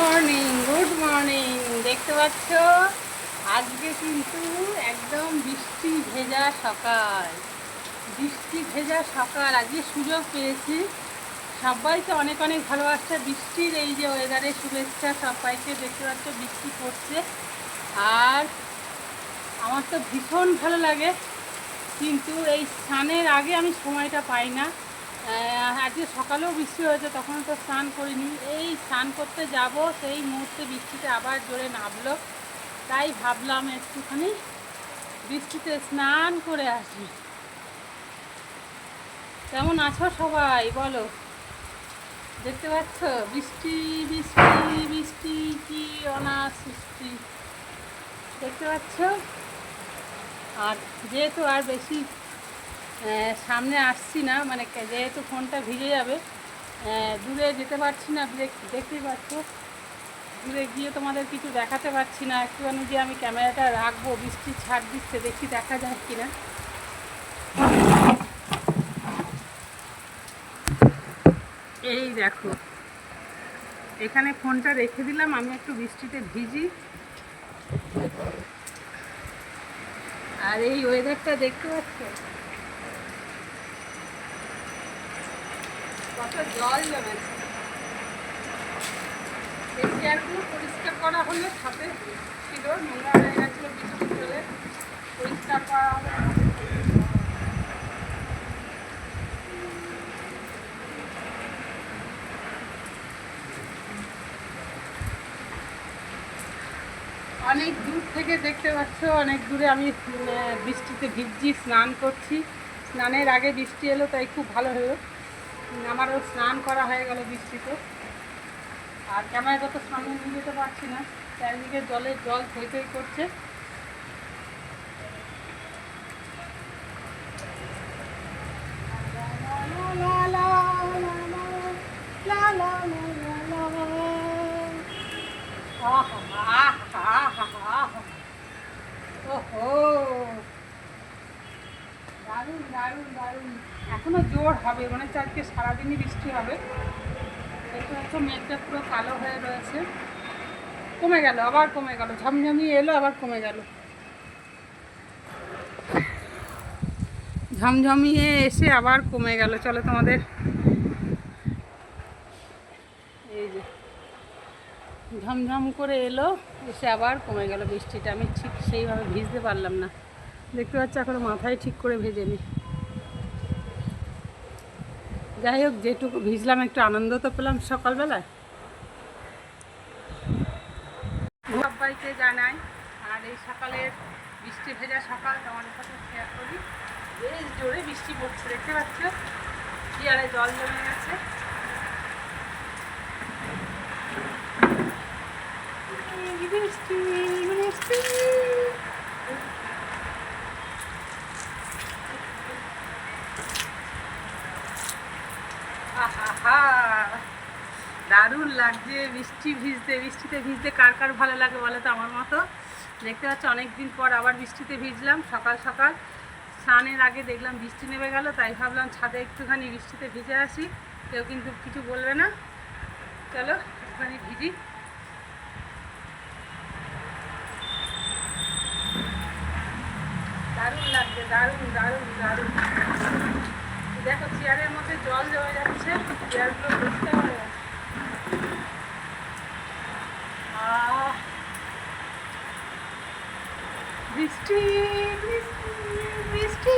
Morning good morning দেখতে পাচ্ছ? আজকে কিন্তু একদম বৃষ্টি ভেজা সকাল। বৃষ্টি ভেজা সকাল, আজকে সুযোগ পেয়েছি। সবাইকে অনেক অনেক ভালোবাসা, বৃষ্টির এই যে ওয়েদারে শুভেচ্ছা, সবাইকে দেখতে পাচ্ছ বৃষ্টি পড়ছে। আর আমার তো ভীষণ ভালো লাগে, কিন্তু এই স্নানের আগে আমি সময়টা পাই না। আজকে সকালেও বৃষ্টি হয়েছে তখন তো স্নান করিনি। এই স্নান করতে যাব, সেই মুহূর্তে বৃষ্টিতে আবার জোরে নামলো। তাই ভাবলাম একটুখানি বৃষ্টিতে স্নান করে আসি। কেমন আছো সবাই? বলো। দেখতে পাচ্ছ? বৃষ্টি বৃষ্টি বৃষ্টি, কি অনার সৃষ্টি। দেখতে পাচ্ছ? আর যেহেতু আর বেশি সামনে আসছি না মানে যেহেতু ফোনটা ভিজে যাবে দূরে যেতে পারছি না দেখ- দেখতেই পাচ্ছ। দূরে গিয়ে তোমাদের কিছু দেখাতে পারছি না, একটুখানি যে আমি ক্যামেরাটা রাখব, বৃষ্টি ছাড় দিচ্ছে, দেখি দেখা যায় কি না এই দেখো, এখানে ফোনটা রেখে দিলাম, আমি একটু বৃষ্টিতে ভিজি। আর এই ওয়েদারটা দেখতে পাচ্ছ? পরিষ্কার করা ছিল, নোংরা হয়ে গেছিল পরিষ্কার করা অনেক দূর থেকে দেখতে পাচ্ছ, অনেক দূরে আমি বৃষ্টিতে ভিজছি, স্নান করছি। স্নানের আগে বৃষ্টি এলো, তাই খুব ভালো হলো। আমারও স্নান করা হয়ে গেল বৃষ্টিতে। আর ক্যামেরাটা তো সামনে নিয়ে যেতে পারছি না। চারিদিকে জলের জল থই থই করছে। দারুণ দারুণ দারুণ। এখনও জোর হবে মানে হচ্ছে আজকে সারাদিনই বৃষ্টি হবে। দেখতে পাচ্ছ মেঘটা পুরো কালো হয়ে রয়েছে। কমে গেল, আবার কমে গেল, ঝমঝমিয়ে এলো, আবার কমে গেল। ঝমঝমিয়ে এসে আবার কমে গেল। চলো তোমাদের। এই যে, ঝমঝম করে এলো, এসে আবার কমে গেল বৃষ্টিটা। আমি ঠিক সেইভাবে ভিজতে পারলাম না। দেখতে পাচ্ছি, এখনও মাথায় ঠিক করে ভেজেনি। যাই হোক, যেটুকু ভিজলাম, একটু আনন্দ তো পেলাম সকালবেলায়। সবাইকে জানাই, আর এই সকালের বৃষ্টি ভেজা সকাল, তোমাদের সাথে শেয়ার করি। বেশ জোরে বৃষ্টি পড়ছে দেখতে পাচ্ছ? আরে জল জমে গেছে বৃষ্টি বৃষ্টি আহা দারুণ লাগছে বৃষ্টি ভিজতে বৃষ্টিতে ভিজতে কার কার ভালো লাগে বলে তো আমার মতো? দেখতে পাচ্ছ অনেক দিন পর আবার বৃষ্টিতে ভিজলাম, সকাল সকাল। স্নানের আগে দেখলাম বৃষ্টি নেমে গেল, তাই ভাবলাম ছাদে একটুখানি বৃষ্টিতে ভিজে আসি, কেউ কিন্তু কিছু বলবে না। চলো, একটুখানি ভিজি। দারুণ লাগছে, দারুণ দারুণ দারুণ। দেখো, চেয়ারের মধ্যে জল জমে যাচ্ছে, চেয়ারগুলো যাচ্ছে আহ! বৃষ্টি বৃষ্টি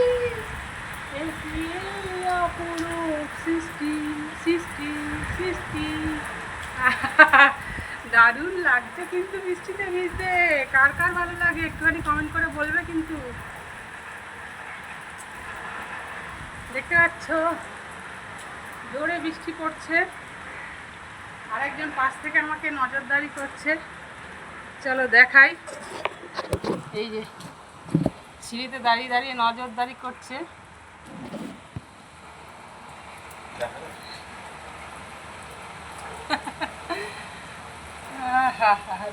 সৃষ্টি সৃষ্টি দারুণ লাগছে কিন্তু বৃষ্টিতে ভিজতে কার কার ভালো লাগে? একটুখানি কমেন্ট করে বলবে কিন্তু। দেখতে পাচ্ছ? জোরে বৃষ্টি পড়ছে। আরেকজন পাশ থেকে আমাকে নজরদারি করছে। চলো দেখাই। এই যে, সিঁড়িতে দাঁড়িয়ে দাঁড়িয়ে নজরদারি করছে।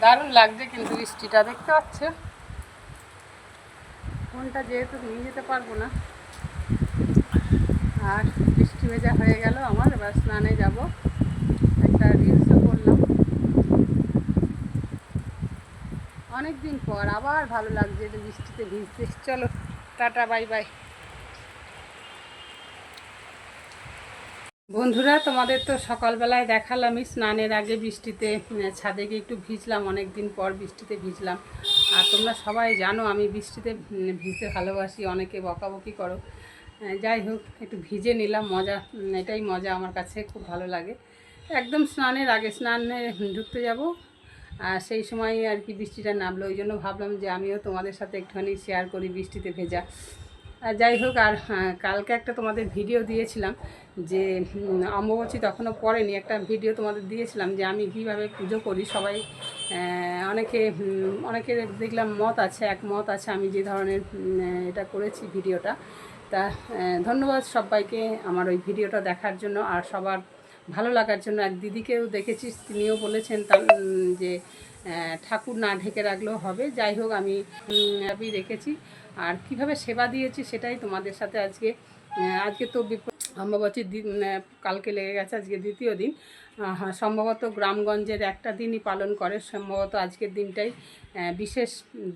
দারুণ লাগছে কিন্তু বৃষ্টিটা, দেখতে পাচ্ছ? ফোনটা যেহেতু নিয়ে যেতে পারব না। আর বৃষ্টি ভেজা হয়ে গেল আমার, এবার স্নানে যাব। একটা রিলসও করলাম। অনেক দিন পর, আবার ভালো লাগছে যে বৃষ্টিতে ভিজতে। চলো, টাটা, বাই বাই। বন্ধুরা, তোমাদের তো সকালবেলায় দেখালামই স্নানের আগে বৃষ্টিতে ছাদে গিয়ে একটু ভিজলাম অনেক দিন পর বৃষ্টিতে ভিজলাম। আর তোমরা সবাই জানো, আমি বৃষ্টিতে ভিজতে ভালোবাসি, অনেকে বকাবকি করো। যাই হোক, একটু ভিজে নিলাম, মজা এটাই মজা আমার কাছে, খুব ভালো লাগে। একদম স্নানের আগে স্নানে ঢুকতে যাব। আর সেই সময় আর কি বৃষ্টিটা নামলো ওই জন্য ভাবলাম যে আমিও তোমাদের সাথে একটুখানি শেয়ার করি বৃষ্টিতে ভেজা। আর যাই হোক আর হ্যাঁ, কালকে একটা তোমাদের ভিডিও দিয়েছিলাম যে অম্বুবাচী তখনও পড়েনি। একটা ভিডিও তোমাদের দিয়েছিলাম যে আমি কীভাবে পুজো করি। সবাই অনেকে অনেকের দেখলাম মত আছে এক মত আছে আমি যে ধরনের এটা করেছি ভিডিওটা তা ধন্যবাদ সবাইকে আমার ওই ভিডিওটা দেখার জন্য। আর সবার ভালো লাগার জন্য। এক দিদিকেও দেখেছিস, তিনিও বলেছেন তার যে ঠাকুর না ঢেকে রাখলেও হবে। যাই হোক, আমি রেখেছি। আর কীভাবে সেবা দিয়েছি সেটাই তোমাদের সাথে আজকে আজকে তো বিপ- অম্বাবতীর দিন কালকে লেগে গেছে, আজকে দ্বিতীয় দিন। সম্ভবত গ্রামগঞ্জের একটা দিনই পালন করে, সম্ভবত আজকের দিনটাই। বিশেষ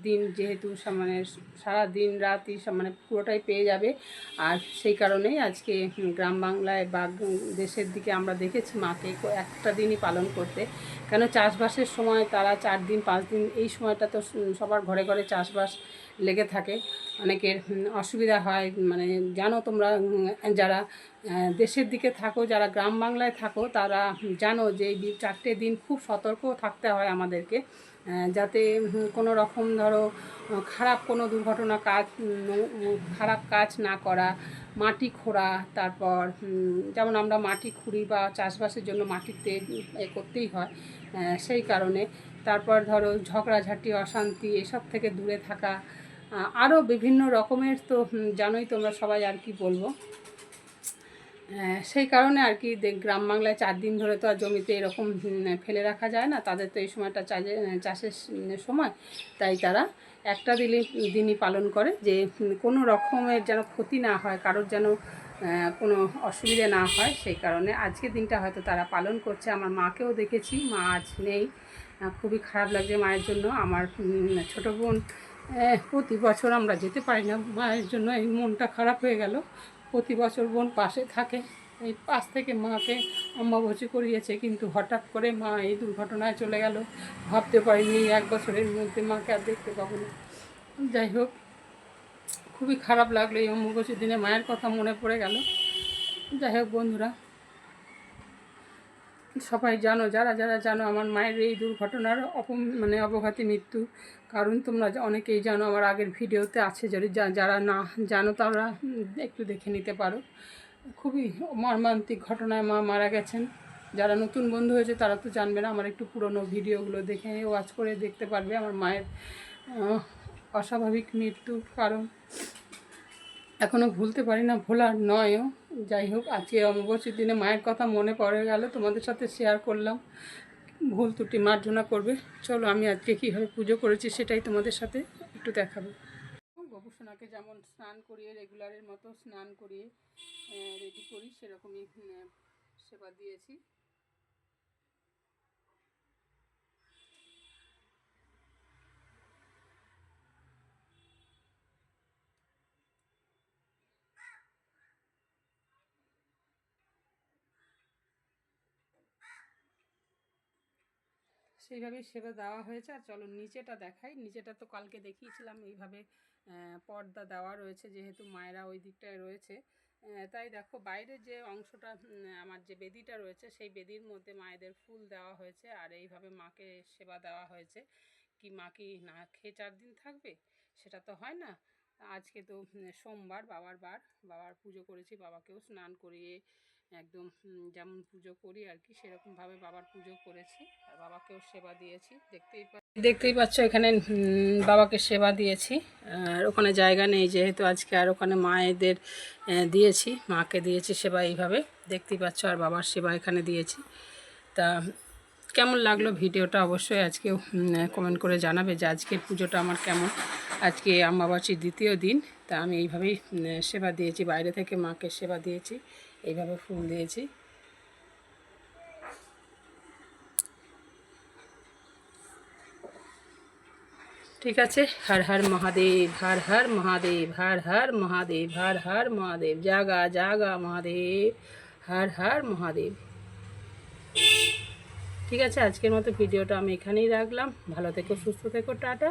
দিন যেহেতু মানে সারা দিন রাতই মানে পুরোটাই পেয়ে যাবে। আর সেই কারণেই আজকে গ্রাম বাংলায় বা দেশের দিকে আমরা দেখেছি মাকে একটা দিনই পালন করতে। কেন চাষবাসের সময় তারা চার দিন, পাঁচ দিন, এই সময়টা তো সবার ঘরে ঘরে চাষবাস লেগে থাকে। অনেকের অসুবিধা হয়। মানে জানো তোমরা যারা দেশের দিকে থাকো, যারা গ্রাম বাংলায় থাকো, তারা জানো যে এই চারটে দিন খুব সতর্ক থাকতে হয় আমাদেরকে যাতে কোনো রকম ধরো, খারাপ কোনো দুর্ঘটনা কাজ খারাপ কাজ না করা, মাটি খোঁড়া, তারপর যেমন আমরা মাটি খুঁড়ি বা চাষবাসের জন্য মাটিতে এ করতেই হয় সেই কারণে, তারপর ধরো ঝগড়াঝাটি, অশান্তি, এসব থেকে দূরে থাকা আরও বিভিন্ন রকমের তো জানোই তোমরা সবাই আর কি বলব। সেই কারণে আর কি গ্রাম বাংলায় চার দিন ধরে তো আর জমিতে এরকম ফেলে রাখা যায় না। তাদের তো এই সময়টা চাষে, চাষের সময়। তাই তারা একটা দিনই দিনই পালন করে যে কোনো রকমের যেন ক্ষতি না হয়, কারোর যেন কোনো অসুবিধা না হয়, সেই কারণে আজকের দিনটা হয়তো তারা পালন করছে। আমার মাকেও দেখেছি, মা আজ নেই। খুবই খারাপ লাগছে মায়ের জন্য। আমার ছোটো বোন প্রতি বছর আমরা যেতে পারি না। মায়ের জন্য এই মনটা খারাপ হয়ে গেল। প্রতি বছর বোন পাশে থাকে। এই পাশ থেকে মাকে অম্বাবসী করিয়েছে, কিন্তু হঠাৎ করে মা এই দুর্ঘটনায় চলে গেল। ভাবতে পারিনি এক বছরের মধ্যে মাকে আর দেখতে পাবো না। যাই হোক, খুবই খারাপ লাগল এই অম্বাবচীর দিনে মায়ের কথা মনে পড়ে গেল। যাই হোক বন্ধুরা সবাই জানো, যারা যারা জানো আমার মায়ের এই দুর্ঘটনার অপ মানে অবঘাতী মৃত্যু। কারণ তোমরা অনেকেই জানো আমার আগের ভিডিওতে আছে, যদি যা- যারা না জানো তারা একটু দেখে নিতে পারো। খুবই মর্মান্তিক ঘটনায় মা মারা গেছেন। যারা নতুন বন্ধু হয়েছে তারা তো জানবে না, আমার একটু পুরনো ভিডিওগুলো দেখে ওয়াচ করে দেখতে পারবে আমার মায়ের অস্বাভাবিক মৃত্যুর কারণ। এখনও ভুলতে পারি না ভোলার নয়ও। যাই হোক, আজকে অমাবস্যার দিনে মায়ের কথা মনে পড়ে গেল, তোমাদের সাথে শেয়ার করলাম। ভুল ত্রুটি মার্জনা করবে। চলো, আমি আজকে কীভাবে পুজো করেছি সেটাই তোমাদের সাথে একটু দেখাবো। গবেষণাকে যেমন স্নান করিয়ে রেগুলারের মতো স্নান করিয়ে রেডি করি, সেরকমই সেবা দিয়েছি। সেইভাবেই সেবা দেওয়া হয়েছে। আর চলো নিচেটা দেখাই। নিচেটা তো কালকে দেখিয়েছিলাম, এইভাবে পর্দা দেওয়া রয়েছে যেহেতু মায়েরা ওই দিকটায় রয়েছে। তাই দেখো বাইরে যে অংশটা আমার যে বেদিটা রয়েছে, সেই বেদির মধ্যে মায়েদের ফুল দেওয়া হয়েছে। আর এইভাবে মাকে সেবা দেওয়া হয়েছে। কি মা কি না খেয়ে চার দিন থাকবে? সেটা তো হয় না। আজকে তো সোমবার, বাবার বার। বাবার পুজো করেছি, বাবাকেও স্নান করিয়ে একদম যেমন পুজো করি আর কি, সেরকমভাবে বাবার পুজো করেছি। আর বাবাকেও সেবা দিয়েছি, দেখতেই দেখতেই পাচ্ছ এখানে বাবাকে সেবা দিয়েছি। আর ওখানে জায়গা নেই যেহেতু আজকে, আর ওখানে মায়েদের দিয়েছি, মাকে দিয়েছি সেবা এইভাবে। দেখতেই পাচ্ছ আর বাবার সেবা এখানে দিয়েছি। তা কেমন লাগল ভিডিওটা অবশ্যই আজকে কমেন্ট করে জানাবে যে আজকের পুজোটা আমার কেমন। আজকে আম্বাবাসীর দ্বিতীয় দিন, তা আমি এইভাবেই সেবা দিয়েছি, বাইরে থেকে মাকে সেবা দিয়েছি। এইভাবে ফুল দিয়েছি। ঠিক আছে? হর হর মহাদেব, হর হর মহাদেব, হর হর মহাদেব, হর হর মহাদেব, জাগা জাগা মহাদেব, হর হর মহাদেব। ঠিক আছে? আজকের মতো ভিডিওটা আমি এখানেই রাখলাম। ভালো থেকো, সুস্থ থেকো, টাটা।